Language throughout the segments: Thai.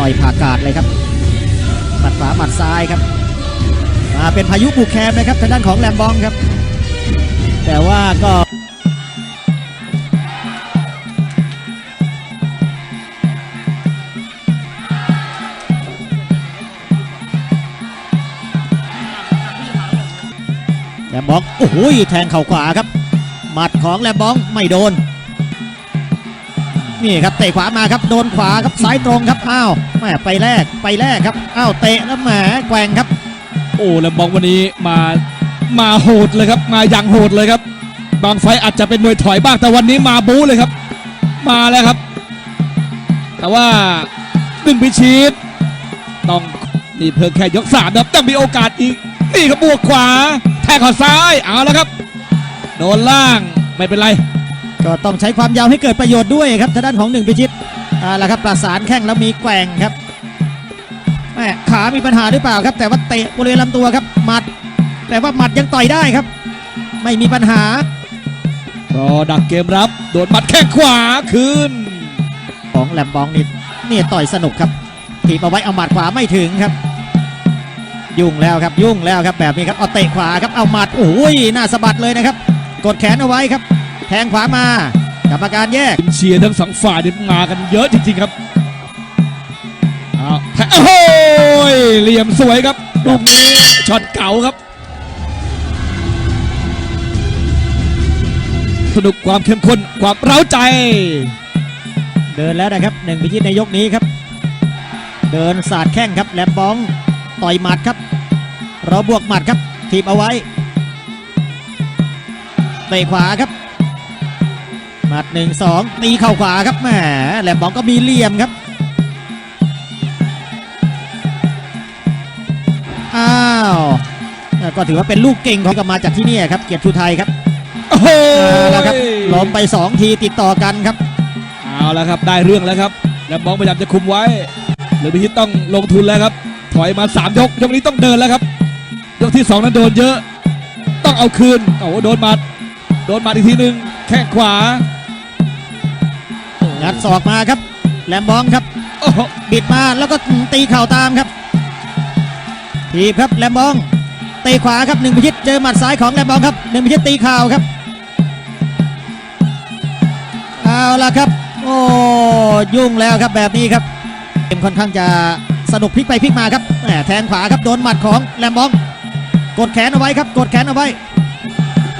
ต่อยผ่ากาดเลยครับหมัดขวาหมัดซ้ายครับมาเป็นพายุบุกแคมนะครับทางด้านของแลมบองครับ แต่ว่าก็แลมบองโอ้โหแทงเข่าขวาครับ หมัดของแลมบองไม่โดน นี่ครับเตะขวามาครับโดนขวาครับซ้ายตรงครับอ้าวแม่ไปแรกไปแรกครับอ้าวเตะแล้วแหมแกว่งครับ โอ้แลมบองวันนี้มามาโหดเลยครับ มาอย่างโหดเลยครับ บางไฟอาจจะเป็นมวยถอยบ้างแต่วันนี้มาบู๊เลยครับ มาแล้วครับ แต่ว่าหนึ่งพิชิตต้องนี่เพิ่งแค่ยกสามนะครับต้องมีโอกาสอีกนี่ครับบวกขวาแทงเขอซ้ายเอาแล้วครับ โดนล่างไม่เป็นไร ก็ต้องใช้ความยาวให้เกิดประโยชน์ด้วยครับทางด้านของหนึ่งพิชิตอ่าละครับประสานแข้งแล้วมีแกว่งครับแม่ขามีปัญหาหรือเปล่าครับ แต่ว่าเตะบริเวณลำตัวครับหมัด แต่ว่าหมัดยังต่อยได้ครับ ไม่มีปัญหารอดักเกมรับ โดนหมัดแข้งขวาคืนของแลมบองนี่นี่ต่อยสนุกครับถีบเอาไว้เอาหมัดขวาไม่ถึงครับ ยุ่งแล้วครับยุ่งแล้วครับแบบนี้ครับเอาเตะขวาครับเอาหมัดโอ้ยหน้าสะบัดเลยนะครับ กดแขนเอาไว้ครับ แทงขวามากรรมการแยกเชียร์ทั้งสองฝ่ายนี่มากันเยอะจริงๆครับเอาแทโอ้โหยเหลี่ยมสวยครับลูกนี้ช็อตเก่าครับ สนุกความเข้มข้นความเร้าใจ เดินแล้วนะครับหนึ่งพิชิตในยกนี้ครับ เดินสาดแข้งครับแหลมบองต่อยหมัดครับ เราบวกหมัดครับ ถีบเอาไว้เตะขวาครับ หมัดหนึ่งสองตีเข่าขวาครับแหมแหลมบองก็มีเหลี่ยมครับอ้าวก็ถือว่าเป็นลูกเก่งของกลับมาจากที่นี่ครับ เกียรติชูไทยครับโอ้โหเอาละครับล้มไปสองทีติดต่อกันครับเอาแล้วครับได้เรื่องแล้วครับแล้วบองพยายามจะคุมไว้หรือพิชิตต้องลงทุนแล้วครับ ถอยมา 3 ยก ยกนี้ต้องเดินแล้วครับ ยกที่ 2 นั้นโดนเยอะ ต้องเอาคืนโอ้โหโดนหมัด โดนหมัดอีกทีหนึ่งแข้งขวา งัดศอกมาครับ แหลมบองครับ โอ้โหบิดมาแล้วก็ตีเข่าตามครับทีบครับแหลมบองเตะขวาครับหนึ่งพิชิตเจอหมัดซ้ายของแหลมบองครับหนึ่งพิชิตตีเข่าครับเอาละครับ โอ้ยุ่งแล้วครับแบบนี้ครับเกมค่อนข้างจะสนุกพลิกไปพลิกมาครับแหมแทงขวาครับโดนหมัดของแหลมบอง กดแขนเอาไว้ครับ กดแขนเอาไว้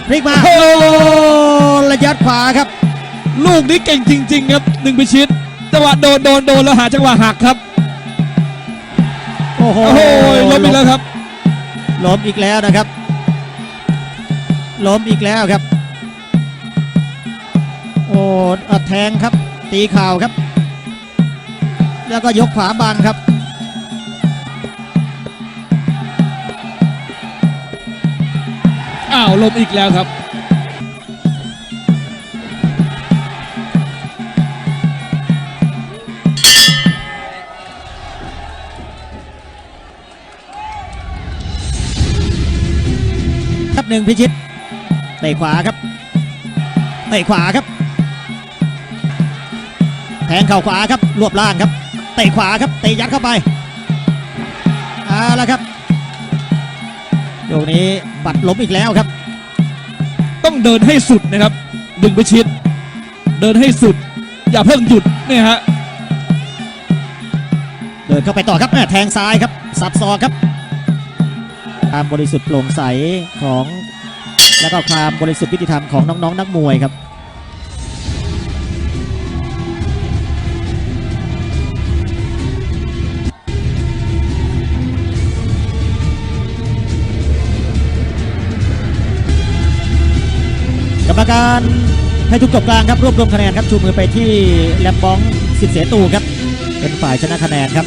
พลิกมาโอ้ระยัดขวาครับ ลูกนี้เก่งจริง ๆ ครับหนึ่งพิชิตจังหวะโดนโดนโดนแล้วหาจังหวะหักครับ โอ้โหโอ้โหล้มอีกแล้วครับล้มอีกแล้วนะครับล้มอีกแล้วครับ โอ้อะแทงครับ ตีเข่าวครับ แล้วก็ยกขวาบังครับอ้าวล้มอีกแล้วครับ หนึ่งพิชิตเตะขวาครับเตะขวาครับ แทงเข่าขวาครับรวบล่างครับเตะขวาครับเตะยัดเข้าไปเอาละครับโยกนี้บัดล้มอีกแล้วครับ ต้องเดินให้สุดนะครับหนึ่งพิชิต เดินให้สุด อย่าเพิ่งหยุดเนี่ยฮะเดินเข้าไปต่อครับแม่แทงซ้ายครับสับซอกครับ ความบริสุทธิ์โปร่งใสของ แล้วก็ความบริสุทธิ์ยุติธรรมของน้องๆนักมวยครับกรรมการให้ทุกจบกลางครับรวบรวมคะแนนครับชูมือไปที่แลมบองสิทธิ์เสตูครับ เป็นฝ่ายชนะคะแนนครับ